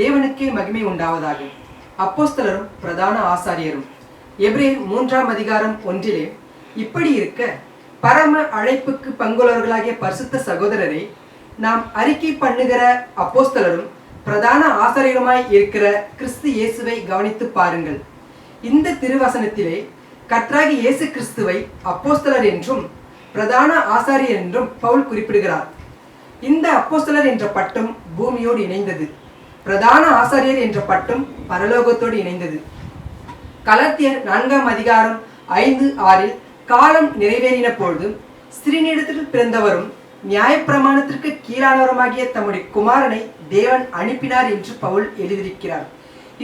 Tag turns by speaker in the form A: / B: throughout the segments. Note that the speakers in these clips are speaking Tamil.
A: தேவனுக்கே மகிமை உண்டாவதாக அப்போஸ்தலரும் பிரதான ஆசாரியரும் எப்ரே மூன்றாம் அதிகாரம் ஒன்றிலே இப்படி இருக்க பரம அழைப்புக்கு பங்குள்ளவர்களாகிய பரிசுத்த சகோதரரை நாம் அறிக்கை பண்ணுகிற அப்போஸ்தலரும் பிரதான ஆசாரியருமாய் இருக்கிற கிறிஸ்து இயேசுவை கவனித்து பாருங்கள் இந்த திருவசனத்திலே கத்ராகி இயேசு கிறிஸ்துவை அப்போஸ்தலர் என்றும் பிரதான ஆசாரியர் என்றும் பவுல் குறிப்பிடுகிறார் இந்த அப்போஸ்தலர் என்ற பட்டம் பூமியோடு இணைந்தது பிரதான ஆசாரியர் என்ற பட்டம் பரலோகத்தோடு இணைந்தது கலத்தியர் நான்காம் அதிகாரம் ஐந்து ஆறில் காலம் நிறைவேறின பொழுதும் ஸ்ரீநிடத்தில் பிறந்தவரும் நியாயப்பிரமாணத்திற்கு கீழானவருமாகிய தம்முடைய குமாரனை தேவன் அனுப்பினார் என்று பவுல் எழுதியிருக்கிறார்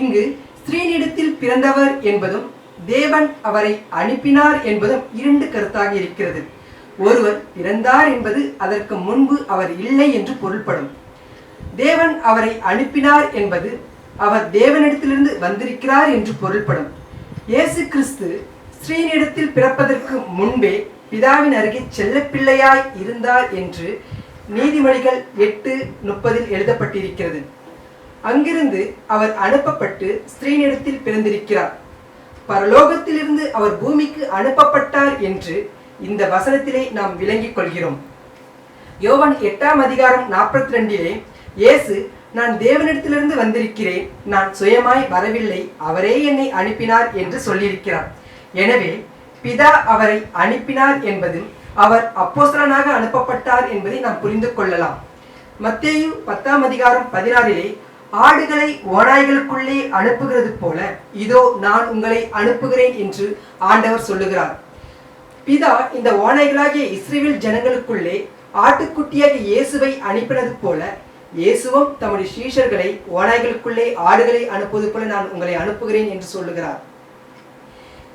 A: இங்கு ஸ்ரீநிடத்தில் பிறந்தவர் என்பதும் தேவன் அவரை அனுப்பினார் என்பதும் இரண்டு கருத்தாக இருக்கிறது ஒருவர் பிறந்தார் என்பது அதற்கு முன்பு அவர் இல்லை என்று பொருள்படும் தேவன் அவரை அனுப்பினார் என்பது அவர் தேவனிடத்திலிருந்து வந்திருக்கிறார் என்று பொருள்படும் இயேசு கிறிஸ்து ஸ்ரீனிடத்தில் பிறப்பதற்கு முன்பே பிதாவின் அருகே செல்லப்பிள்ளையாய் இருந்தார் என்று நீதிமொழிகள் எட்டு முப்பதில் எழுதப்பட்டிருக்கிறது அங்கிருந்து அவர் அனுப்பப்பட்டு ஸ்ரீனிடத்தில் பிறந்திருக்கிறார் பரலோகத்திலிருந்து அவர் பூமிக்கு அனுப்பப்பட்டார் என்று இந்த வசனத்திலே நாம் விளங்கிக் கொள்கிறோம் யோவன் எட்டாம் அதிகாரம் நாற்பத்தி ரெண்டிலே இயேசு நான் தேவனிடத்திலிருந்து வந்திருக்கிறேன் நான் சுயமாய் வரவில்லை அவரே என்னை அனுப்பினார் என்று சொல்லியிருக்கிறார் எனவே பிதா அவரை அனுப்பினார் என்பது அவர் அப்போசரனாக அனுப்பப்பட்டார் என்பதை நாம் புரிந்து கொள்ளலாம் மத்தேயு பத்தாம் அதிகாரம் பதினாறிலே ஆடுகளை ஓநாய்களுக்குள்ளே அனுப்புகிறது போல இதோ நான் உங்களை அனுப்புகிறேன் என்று ஆண்டவர் சொல்லுகிறார் பிதா இந்த ஓநாய்களாகிய இஸ்ரேவில் ஜனங்களுக்குள்ளே ஆட்டுக்குட்டியாக இயேசுவை அனுப்பினது போல இயேசுவும் தம்முடைய சீஷர்களை ஓநாய்களுக்குள்ளே ஆடுகளை அனுப்புவது போல நான் உங்களை அனுப்புகிறேன் என்று சொல்லுகிறார்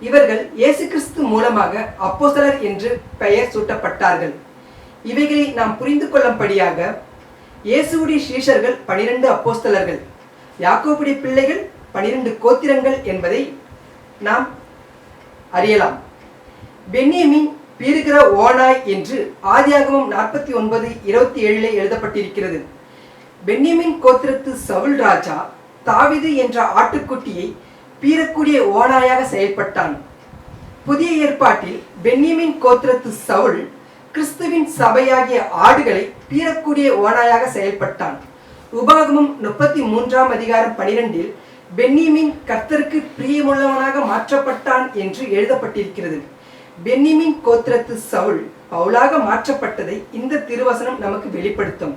A: இவர்கள் இயேசு கிறிஸ்து மூலமாக அப்போசலர் என்று பெயர் சூட்டப்பட்டார்கள் இவைகளை நாம் புரிந்து கொள்ளும்படியாக இயேசுடைய சீஷர்கள் பனிரெண்டு அப்போஸ்தலர்கள் யாக்கோபுடைய பிள்ளைகள் பனிரெண்டு கோத்திரங்கள் என்பதை நாம் அறியலாம் பென்னியமின் பீருகிற ஓனாய் என்று ஆதியாகவும் நாற்பத்தி ஒன்பது இருபத்தி ஏழிலே எழுதப்பட்டிருக்கிறது பென்னிமின் கோத்திரத்து சவுல் ராஜா தாவிது என்ற ஆட்டுக்குட்டியை பீரக்கூடிய ஓனாயாக செயல்பட்டான் புதிய ஏற்பாட்டில் பென்யமின் கோத்திரத்து சவுல் கிறிஸ்துவின் சபையாகிய ஆடுகளை பீரக்கூடிய ஓனாயாக செயல்பட்டான் உபாகமும் முப்பத்தி மூன்றாம் அதிகாரம் பனிரெண்டில் பென்னிமின் கர்த்தருக்கு பிரியமுள்ளவனாக மாற்றப்பட்டான் என்று எழுதப்பட்டிருக்கிறது பென்னிமின் கோத்திரத்து சவுல் பவுலாக மாற்றப்பட்டதை இந்த திருவசனம் நமக்கு வெளிப்படுத்தும்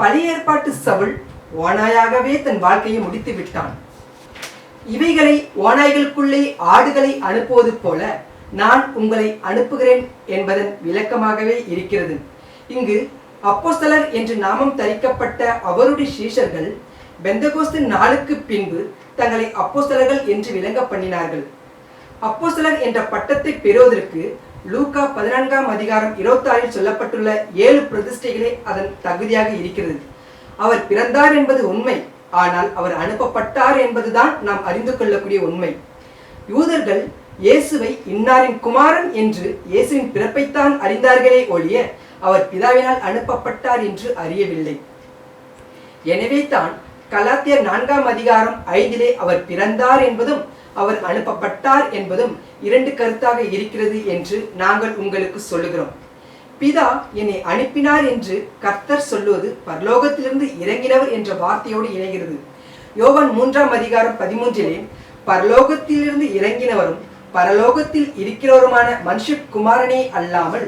A: பழைய ஏற்பாட்டு சவுல் ஓநாயாகவே தன் வாழ்க்கையை முடித்து விட்டான் இவைகளை ஓநாய்களுக்குள்ளே ஆடுகளை அனுப்புவது போல நான் உங்களை அனுப்புகிறேன் என்பதன் விளக்கமாகவே இருக்கிறது இங்கு அப்போஸ்தலர் என்று நாமம் தரிக்கப்பட்ட அவருடைய சீஷர்கள் பெந்தகோஸ்து நாளுக்கு பின்பு தங்களை அப்போஸ்தலர்கள் என்று விளங்க பண்ணினார்கள் அப்போஸ்தலர் என்ற பட்டத்தை பெறுவதற்கு லூகா பதினான்காம் அதிகாரம் இருபத்தாறில் சொல்லப்பட்டுள்ள ஏழு பிரதிஷ்டைகளே அதன் தகுதியாக இருக்கிறது அவர் பிறந்தார் என்பது உண்மை ஆனால் அவர் அனுப்பப்பட்டார் என்பதுதான் நாம் அறிந்து கொள்ளக்கூடிய உண்மை யூதர்கள் இயேசுவை இன்னாரின் குமாரன் என்று இயேசுவின் பிறப்பைத்தான் அறிந்தார்களே ஒழிய அவர் பிதாவினால் அனுப்பப்பட்டார் என்று அறியவில்லை எனவே தான் கலாத்தியர் நான்காம் அதிகாரம் ஐந்திலே அவர் பிறந்தார் என்பதும் அவர் அனுப்பப்பட்டார் என்பதும் இரண்டு கருத்தாக இருக்கிறது என்று நாங்கள் உங்களுக்கு சொல்லுகிறோம் பிதா என்னை அனுப்பினார் என்று கர்த்தர் சொல்லுவது பரலோகத்திலிருந்து இறங்கினவர் என்ற வார்த்தையோடு இணைகிறது யோவன் மூன்றாம் அதிகாரம் பதிமூன்றிலே பரலோகத்திலிருந்து இறங்கினவரும் பரலோகத்தில் இருக்கிறவருமான மனுஷகுமாரனே அல்லாமல்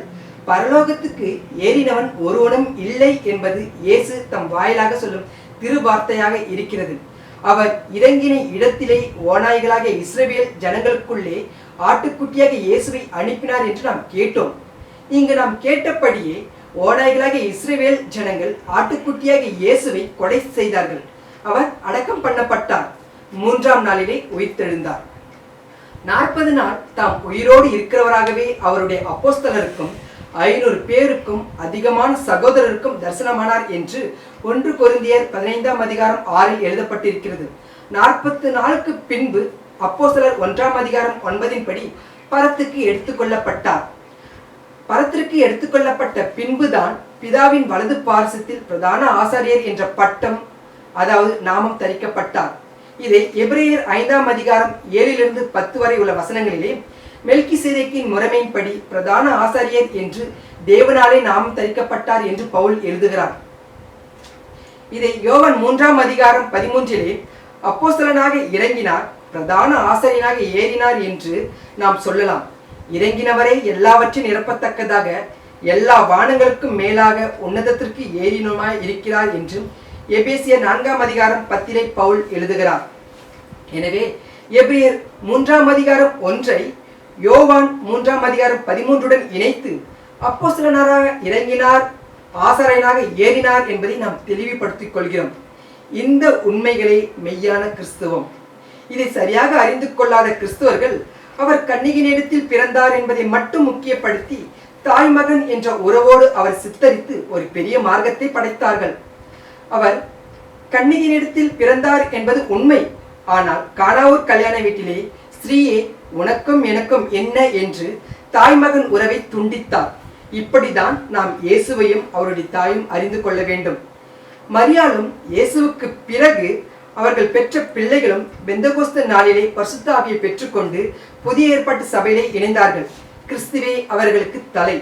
A: பரலோகத்துக்கு ஏறினவன் ஒருவனும் இல்லை என்பது இயேசு தம் வாயிலாக சொல்லும் திருவார்த்தையாக இருக்கிறது அவர் இறங்கின இடத்திலே ஓநாய்களாக இஸ்ரேவேல் ஜனங்களுக்குள்ளே ஆட்டுக்குட்டியாக இயேசுவை அனுப்பினார் என்று நாம் கேட்டோம் இங்கு நாம் கேட்டபடியே ஓநாய்களாக இஸ்ரேவேல் ஜனங்கள் ஆட்டுக்குட்டியாக இயேசுவை கொலை செய்தார்கள் அவர் அடக்கம் பண்ணப்பட்டார் மூன்றாம் நாளிலே உயிர்த்தெழுந்தார் நாற்பது நாள் தாம் உயிரோடு இருக்கிறவராகவே அவருடைய அப்போஸ்தலருக்கும் ஐநூறு பேருக்கும் அதிகமான சகோதரருக்கும் தரிசனமானார் என்று ஒன்று கொருந்தியர் பதினைந்தாம் அதிகாரம் ஆறில் எழுதப்பட்டிருக்கிறது நாற்பத்து நாளுக்கு பின்பு அப்போ சிலர் ஒன்றாம் அதிகாரம் ஒன்பதின்படி பரத்துக்கு எடுத்துக்கொள்ளப்பட்டார் பரத்திற்கு எடுத்துக்கொள்ளப்பட்ட பின்புதான் பிதாவின் வலது பார்சத்தில் பிரதான ஆசாரியர் என்ற பட்டம் அதாவது நாமம் தரிக்கப்பட்டார் இதை எபிரேயர் ஐந்தாம் அதிகாரம் ஏழிலிருந்து பத்து வரை உள்ள வசனங்களிலே மெல்கி சேதைக்கின் முறைமையின்படி பிரதான ஆசாரியர் என்று தேவனாலே நாமம் தரிக்கப்பட்டார் என்று பவுல் எழுதுகிறார் இதை யோவன் மூன்றாம் அதிகாரம் பதிமூன்றிலே அப்போஸ்தலனாக இறங்கினார் பிரதான ஆசிரியனாக ஏறினார் என்று நாம் சொல்லலாம் இறங்கினவரை எல்லாவற்றையும் நிரப்பத்தக்கதாக எல்லா வானங்களுக்கும் மேலாக உன்னதத்திற்கு ஏறினுமாய் இருக்கிறார் என்றும் எபேசிய நான்காம் அதிகாரம் பத்திரை பவுல் எழுதுகிறார் எனவே எபிரியர் மூன்றாம் அதிகாரம் ஒன்றை யோவான் மூன்றாம் அதிகாரம் பதிமூன்றுடன் இணைத்து அப்போ சிலனராக இறங்கினார் ஆசரையனாக ஏறினார் என்பதை நாம் தெளிவுபடுத்திக் கொள்கிறோம் இந்த உண்மைகளை மெய்யான கிறிஸ்துவம் இதை சரியாக அறிந்து கொள்ளாத கிறிஸ்துவர்கள் அவர் கண்ணிகினிடத்தில் பிறந்தார் என்பதை மட்டும் முக்கியப்படுத்தி தாய் மகன் என்ற உறவோடு அவர் சித்தரித்து ஒரு பெரிய மார்க்கத்தை படைத்தார்கள் அவர் கண்ணிகினிடத்தில் பிறந்தார் என்பது உண்மை ஆனால் காணாவூர் கல்யாண வீட்டிலே ஸ்ரீயே உனக்கும் எனக்கும் என்ன என்று தாய் மகன் உறவை துண்டித்தார் இப்படிதான் நாம் இயேசுவையும் அவருடைய தாயும் அறிந்து கொள்ள வேண்டும் மரியாளும் இயேசுவுக்கு பிறகு அவர்கள் பெற்ற பிள்ளைகளும் பெந்தகோஸ்த நாளிலே பரிசுத்தாவியை பெற்றுக்கொண்டு புதிய ஏற்பாட்டு சபையிலே இணைந்தார்கள் கிறிஸ்துவே அவர்களுக்கு தலை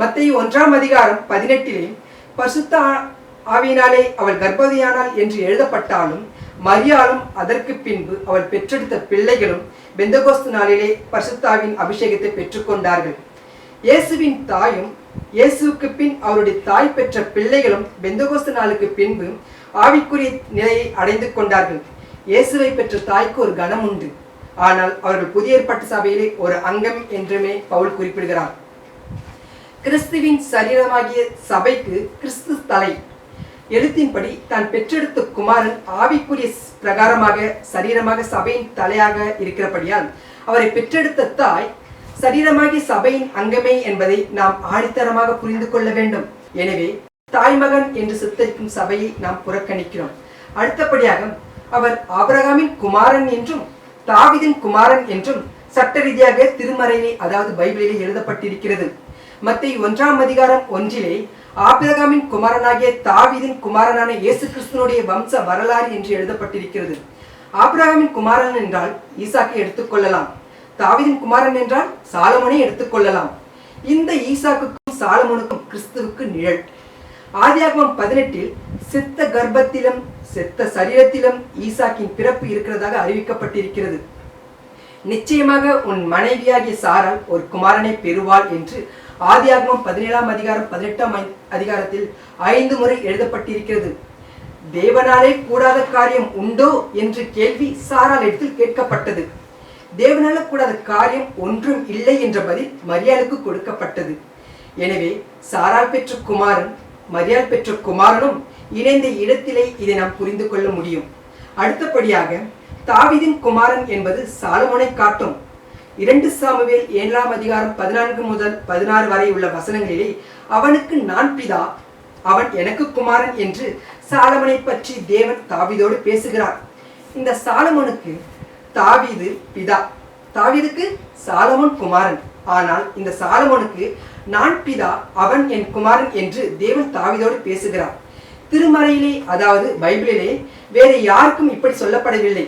A: மத்திய ஒன்றாம் அதிகாரம் பதினெட்டிலே பரிசுத்த ஆவியினாலே அவள் கர்ப்பவதியானாள் என்று எழுதப்பட்டாலும் மரியாளும் அதற்கு பின்பு அவள் பெற்றெடுத்த பிள்ளைகளும் பெந்தகோஸ்து நாளிலே பசுத்தாவின் அபிஷேகத்தை பெற்றுக்கொண்டார்கள் இயேசுவின் தாயும் இயேசுக்கு பின் அவருடைய தாய் பெற்ற பிள்ளைகளும் பெந்தகோஸ்து நாளுக்கு பின்பு ஆவிக்குரிய நிலையை அடைந்து கொண்டார்கள் இயேசுவை பெற்ற தாய்க்கு ஒரு கனம் உண்டு ஆனால் அவர்கள் புதிய ஏற்பாட்டு சபையிலே ஒரு அங்கம் என்றுமே பவுல் குறிப்பிடுகிறார் கிறிஸ்துவின் சரீரமாகிய சபைக்கு கிறிஸ்து தலை எழுத்தின்படி தான் பெற்றெடுத்த குமாரன் ஆவிக்குரிய பிரகாரமாக சரீரமாக சபையின் தலையாக இருக்கிறபடியால் அவரை பெற்றெடுத்த தாய் சரீரமாகி சபையின் அங்கமே என்பதை நாம் ஆடித்தரமாக புரிந்து கொள்ள வேண்டும் எனவே தாய்மகன் என்று சித்தரிக்கும் சபையை நாம் புறக்கணிக்கிறோம் அடுத்தபடியாக அவர் ஆபரகாமின் குமாரன் என்றும் தாவிதின் குமாரன் என்றும் சட்ட ரீதியாக திருமறையிலே அதாவது பைபிளிலே எழுதப்பட்டிருக்கிறது மத்திய ஒன்றாம் அதிகாரம் ஒன்றிலே ஆபிரகாமின் குமாரனாகிய தாவிதின் குமாரனான இயேசு கிறிஸ்துனுடைய வம்ச வரலாறு என்று எழுதப்பட்டிருக்கிறது ஆபிரகாமின் குமாரன் என்றால் ஈசாக்கை எடுத்துக்கொள்ளலாம் தாவிதின் குமாரன் என்றால் எடுத்துக் எடுத்துக்கொள்ளலாம் இந்த ஈசாக்குக்கும் சாலமனுக்கும் கிறிஸ்துவுக்கு நிழல் ஆதியாகமம் பதினெட்டில் செத்த கர்ப்பத்திலும் செத்த சரீரத்திலும் ஈசாக்கின் பிறப்பு இருக்கிறதாக அறிவிக்கப்பட்டிருக்கிறது நிச்சயமாக உன் மனைவியாகிய சாரால் ஒரு குமாரனை பெறுவாள் என்று ஆதியாகமம் பதினேழாம் அதிகாரம் பதினெட்டாம் அதிகாரத்தில் ஐந்து முறை எழுதப்பட்டிருக்கிறது தேவனாலே கூடாத காரியம் உண்டோ என்று கேள்வி சாரால் எடுத்து கேட்கப்பட்டது தேவனால் கூடாத காரியம் ஒன்றும் இல்லை என்ற பதில் மரியாளுக்கு கொடுக்கப்பட்டது எனவே சாரால் பெற்ற குமாரன் மரியாள் பெற்ற குமாரனும் இணைந்த இடத்திலே இதை நாம் புரிந்து கொள்ள முடியும் அடுத்தபடியாக தாவிதின் குமாரன் என்பது சாலமோனை காட்டும் இரண்டு சாமுவேல் ஏழாம் அதிகாரம் பதினான்கு முதல் பதினாறு வரை உள்ள வசனங்களிலே அவனுக்கு நான் பிதா அவன் எனக்கு குமாரன் என்று சாலமனை பற்றி தேவன் தாவிதோடு பேசுகிறார் இந்த சாலமனுக்கு தாவிது பிதா தாவிதுக்கு சாலமோன் குமாரன் ஆனால் இந்த சாலமோனுக்கு நான் பிதா அவன் என் குமாரன் என்று தேவன் தாவிதோடு பேசுகிறார் திருமறையிலே அதாவது பைபிளிலே வேறு யாருக்கும் இப்படி சொல்லப்படவில்லை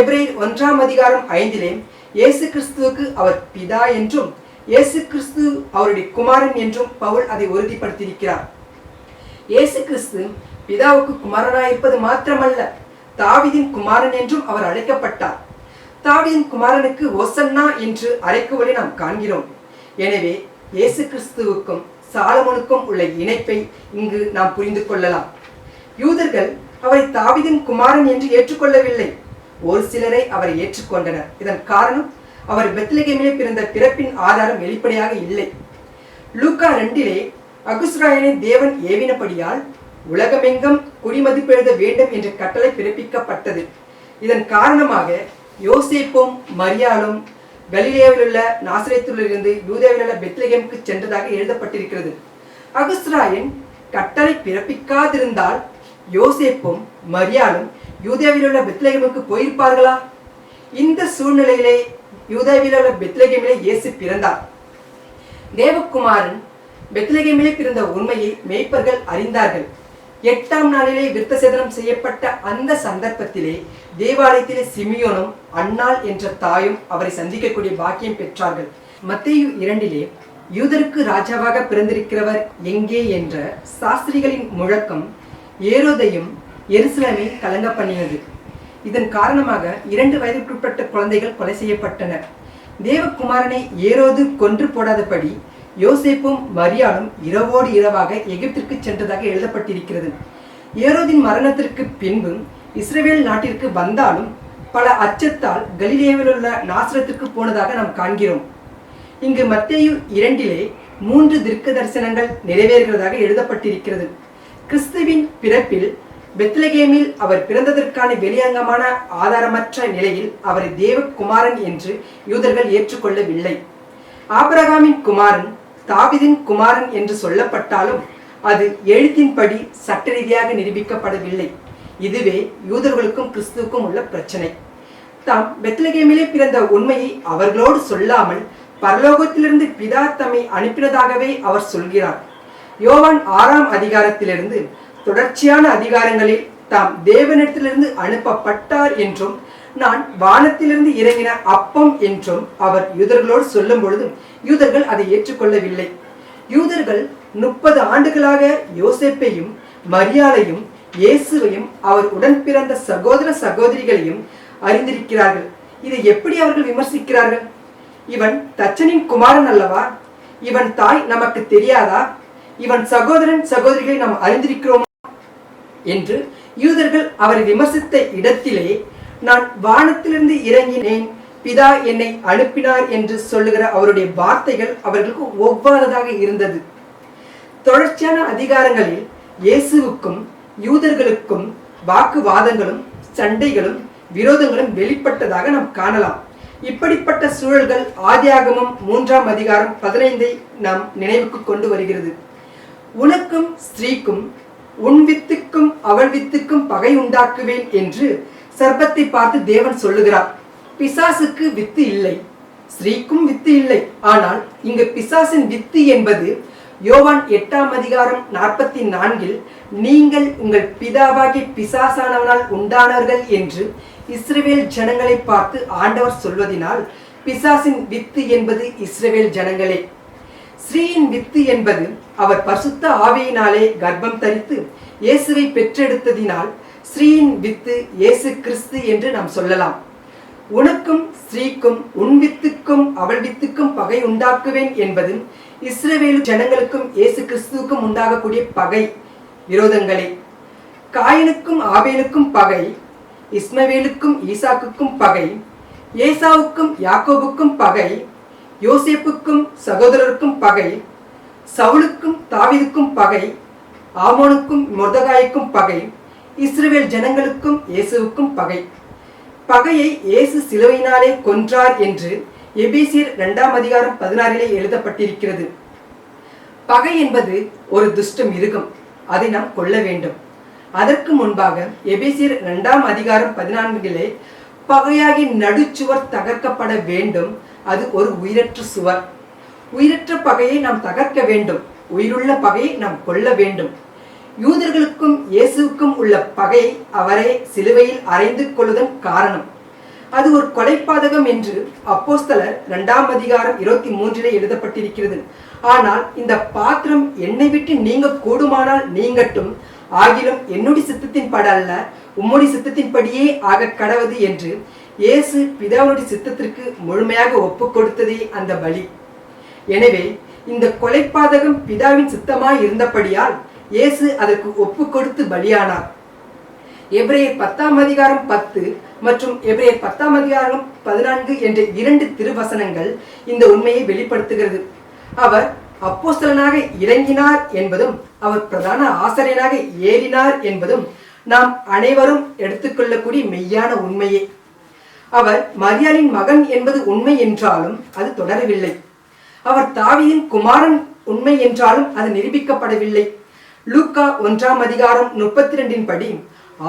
A: எப்ரேல் ஒன்றாம் அதிகாரம் ஐந்திலே இயேசு கிறிஸ்துவுக்கு அவர் பிதா என்றும் இயேசு கிறிஸ்து அவருடைய குமாரன் என்றும் பவுல் அதை உறுதிப்படுத்தியிருக்கிறார் இயேசு கிறிஸ்து பிதாவுக்கு குமாரனாயிருப்பது மாத்திரமல்ல தாவிதின் குமாரன் என்றும் அவர் அழைக்கப்பட்டார் தாவிதின் குமாரனுக்கு ஓசன்னா என்று அரைக்குவதை நாம் காண்கிறோம் எனவே இயேசு கிறிஸ்துவுக்கும் சாலமனுக்கும் உள்ள இணைப்பை இங்கு நாம் புரிந்து கொள்ளலாம் யூதர்கள் அவரை தாவிதின் குமாரன் என்று ஏற்றுக்கொள்ளவில்லை ஒரு சிலரை அவரை ஏற்றுக்கொண்டனர் இதன் காரணம் அவர் வெத்திலகமே பிறந்த பிறப்பின் ஆதாரம் வெளிப்படையாக இல்லை லூக்கா ரெண்டிலே அகுஸ்ராயனை தேவன் ஏவினபடியால் உலகமெங்கம் குடிமதிப்பெழுத வேண்டும் என்ற கட்டளை பிறப்பிக்கப்பட்டது இதன் காரணமாக யோசிப்பும் மரியாளும் கலிலேயாவில் உள்ள நாசிரியத்திலிருந்து யூதேவில் உள்ள பெத்லகேமுக்கு சென்றதாக எழுதப்பட்டிருக்கிறது அகுஸ்ராயின் கட்டளை பிறப்பிக்காதிருந்தால் யோசேப்பும் மரியாளும் யூதேவில் உள்ள பெத்லகேமுக்கு போயிருப்பார்களா இந்த சூழ்நிலையிலே யூதேவில் உள்ள பெத்லகேமிலே இயேசு பிறந்தார் தேவகுமாரன் பெத்லகேமிலே பிறந்த உண்மையை மெய்ப்பர்கள் அறிந்தார்கள் எட்டாம் நாளிலே விருத்த சேதனம் செய்யப்பட்ட அந்த சந்தர்ப்பத்திலே தேவாலயத்திலே சிமியோனும் அன்னாள் என்ற தாயும் அவரை சந்திக்கக்கூடிய பாக்கியம் பெற்றார்கள் மத்திய இரண்டிலே யூதருக்கு ராஜாவாக பிறந்திருக்கிறவர் எங்கே என்ற சாஸ்திரிகளின் முழக்கம் ஏரோதையும் எருசலமே கலங்க பண்ணியது இதன் காரணமாக இரண்டு வயதுக்குட்பட்ட குழந்தைகள் கொலை செய்யப்பட்டனர் தேவகுமாரனை ஏரோது கொன்று போடாதபடி யோசேப்பும் மரியாளும் இரவோடு இரவாக எகிப்திற்கு சென்றதாக எழுதப்பட்டிருக்கிறது ஏரோதின் மரணத்திற்கு பின்பும் இஸ்ரேல் நாட்டிற்கு வந்தாலும் பல அச்சத்தால் கலிலேவில் உள்ள நாசரத்திற்கு போனதாக நாம் காண்கிறோம் இங்கு மத்தேயு இரண்டிலே மூன்று திருக்க தரிசனங்கள் நிறைவேறுகிறதாக எழுதப்பட்டிருக்கிறது கிறிஸ்துவின் பிறப்பில் பெத்லகேமில் அவர் பிறந்ததற்கான வெளியங்கமான ஆதாரமற்ற நிலையில் அவரை தேவகுமாரன் என்று யூதர்கள் ஏற்றுக்கொள்ளவில்லை ஆபரகாமின் குமாரன் தாவிதின் குமாரன் என்று சொல்லப்பட்டாலும் அது எழுத்தின்படி சட்ட ரீதியாக நிரூபிக்கப்படவில்லை இதுவே யூதர்களுக்கும் கிறிஸ்துவுக்கும் உள்ள பிரச்சனை தாம் பெத்லகேமிலே பிறந்த உண்மையை அவர்களோடு சொல்லாமல் பரலோகத்திலிருந்து பிதா தம்மை அனுப்பினதாகவே அவர் சொல்கிறார் யோவான் ஆறாம் அதிகாரத்திலிருந்து தொடர்ச்சியான அதிகாரங்களில் தாம் தேவனிடத்திலிருந்து அனுப்பப்பட்டார் என்றும் நான் வானத்திலிருந்து இறங்கின அப்பம் என்றும் அவர் யூதர்களோடு சொல்லும் பொழுதும் யூதர்கள் அதை ஏற்றுக்கொள்ளவில்லை யூதர்கள் முப்பது ஆண்டுகளாக யோசிப்பையும் மரியாதையும் இயேசுவையும் அவர் உடன் பிறந்த சகோதர சகோதரிகளையும் அறிந்திருக்கிறார்கள் இதை எப்படி அவர்கள் விமர்சிக்கிறார்கள் இவன் தச்சனின் குமாரன் அல்லவா இவன் தாய் நமக்கு தெரியாதா இவன் சகோதரன் சகோதரிகளை நாம் அறிந்திருக்கிறோமா என்று யூதர்கள் அவரை விமர்சித்த இடத்திலே நான் வானத்திலிருந்து இறங்கினேன் பிதா என்னை அனுப்பினார் என்று சொல்லுகிற அவருடைய வார்த்தைகள் அவர்களுக்கு ஒவ்வாததாக இருந்தது தொடர்ச்சியான அதிகாரங்களில் இயேசுவுக்கும் யூதர்களுக்கும் வாக்குவாதங்களும் சண்டைகளும் விரோதங்களும் வெளிப்பட்டதாக நாம் காணலாம் இப்படிப்பட்ட சூழல்கள் ஆதியாகமும் மூன்றாம் அதிகாரம் பதினைந்தை நாம் நினைவுக்கு கொண்டு வருகிறது உனக்கும் ஸ்திரீக்கும் உன் வித்துக்கும் அவள் வித்துக்கும் பகை உண்டாக்குவேன் என்று சர்பத்தை பார்த்து தேவன் சொல்லுகிறார் பிசாசுக்கு வித்து இல்லை ஸ்ரீக்கும் வித்து இல்லை ஆனால் இங்கு பிசாசின் வித்து என்பது யோவான் எட்டாம் அதிகாரம் நாற்பத்தி நான்கில் நீங்கள் உங்கள் பிதாவாகி பிசாசானவனால் உண்டானார்கள் என்று இஸ்ரேவேல் ஜனங்களை பார்த்து ஆண்டவர் சொல்வதினால் பிசாசின் வித்து என்பது இஸ்ரேவேல் ஜனங்களே ஸ்ரீயின் வித்து என்பது அவர் பசுத்த ஆவியினாலே கர்ப்பம் தரித்து இயேசுவை பெற்றெடுத்ததினால் ஸ்ரீயின் வித்து இயேசு கிறிஸ்து என்று நாம் சொல்லலாம் உனக்கும் ஸ்ரீக்கும் உன் வித்துக்கும் அவள் வித்துக்கும் பகை உண்டாக்குவேன் என்பது இஸ்ரேவேலு ஜனங்களுக்கும் இயேசு கிறிஸ்துவுக்கும் உண்டாகக்கூடிய பகை விரோதங்களே காயனுக்கும் ஆவேலுக்கும் பகை இஸ்மவேலுக்கும் ஈசாக்குக்கும் பகை ஏசாவுக்கும் யாக்கோபுக்கும் பகை யோசேப்புக்கும் சகோதரருக்கும் பகை சவுலுக்கும் தாவிதுக்கும் பகை ஆமோனுக்கும் முர்தகாய்க்கும் பகை இஸ்ரேல் ஜனங்களுக்கும் இயேசுவுக்கும் பகை பகையை இயேசு சிலுவையினாலே கொன்றார் என்று எபிசியர் இரண்டாம் அதிகாரம் பதினாறிலே எழுதப்பட்டிருக்கிறது பகை என்பது ஒரு துஷ்ட மிருகம் அதை நாம் கொள்ள வேண்டும் அதற்கு முன்பாக எபிசியர் இரண்டாம் அதிகாரம் பதினான்கிலே பகையாகி நடுச்சுவர் தகர்க்கப்பட வேண்டும் அது ஒரு உயிரற்ற சுவர் உயிரற்ற பகையை நாம் தகர்க்க வேண்டும் உயிருள்ள பகையை நாம் கொள்ள வேண்டும் யூதர்களுக்கும் இயேசுக்கும் உள்ள பகை அவரை சிலுவையில் அறைந்து கொள்வதன் காரணம் அது ஒரு கொலைப்பாதகம் என்று அப்போஸ்தலர் இரண்டாம் அதிகாரம் இருபத்தி மூன்றிலே எழுதப்பட்டிருக்கிறது ஆனால் இந்த பாத்திரம் என்னை விட்டு நீங்க கூடுமானால் நீங்கட்டும் ஆகிலும் என்னுடைய சித்தத்தின் பட அல்ல உம்முடைய சித்தத்தின்படியே ஆக கடவது என்று இயேசு பிதாவுடைய சித்தத்திற்கு முழுமையாக ஒப்பு கொடுத்ததே அந்த பலி எனவே இந்த கொலைப்பாதகம் பிதாவின் சித்தமாய் இருந்தபடியால் இயேசு அதற்கு ஒப்பு கொடுத்து பலியானார் எப்ரேயர் பத்தாம் அதிகாரம் பத்து மற்றும் எப்ரேயர் பத்தாம் அதிகாரம் பதினான்கு என்ற இரண்டு திருவசனங்கள் இந்த உண்மையை வெளிப்படுத்துகிறது அவர் அப்போஸ்தலனாக இறங்கினார் என்பதும் அவர் பிரதான ஆசிரியனாக ஏறினார் என்பதும் நாம் அனைவரும் எடுத்துக்கொள்ளக்கூடிய மெய்யான உண்மையே அவர் மரியாளின் மகன் என்பது உண்மை என்றாலும் அது தொடரவில்லை அவர் தாவியின் குமாரன் உண்மை என்றாலும் அது நிரூபிக்கப்படவில்லை லூக்கா ஒன்றாம் அதிகாரம் முப்பத்தி ரெண்டின் படி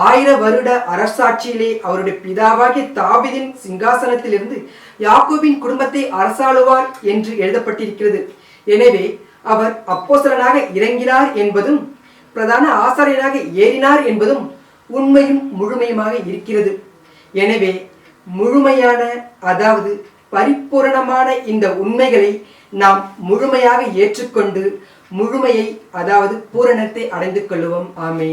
A: ஆயிர வருட அரசாட்சியிலே அவருடைய பிதாவாகிய தாவிதின் சிங்காசனத்திலிருந்து யாக்கோபின் குடும்பத்தை அரசாளுவார் என்று எழுதப்பட்டிருக்கிறது எனவே அவர் அப்போசலனாக இறங்கினார் என்பதும் பிரதான ஆசாரியனாக ஏறினார் என்பதும் உண்மையும் முழுமையுமாக இருக்கிறது எனவே முழுமையான அதாவது பரிபூரணமான இந்த உண்மைகளை நாம் முழுமையாக ஏற்றுக்கொண்டு முழுமையை அதாவது பூரணத்தை அடைந்து கொள்ளுவோம் ஆமேன்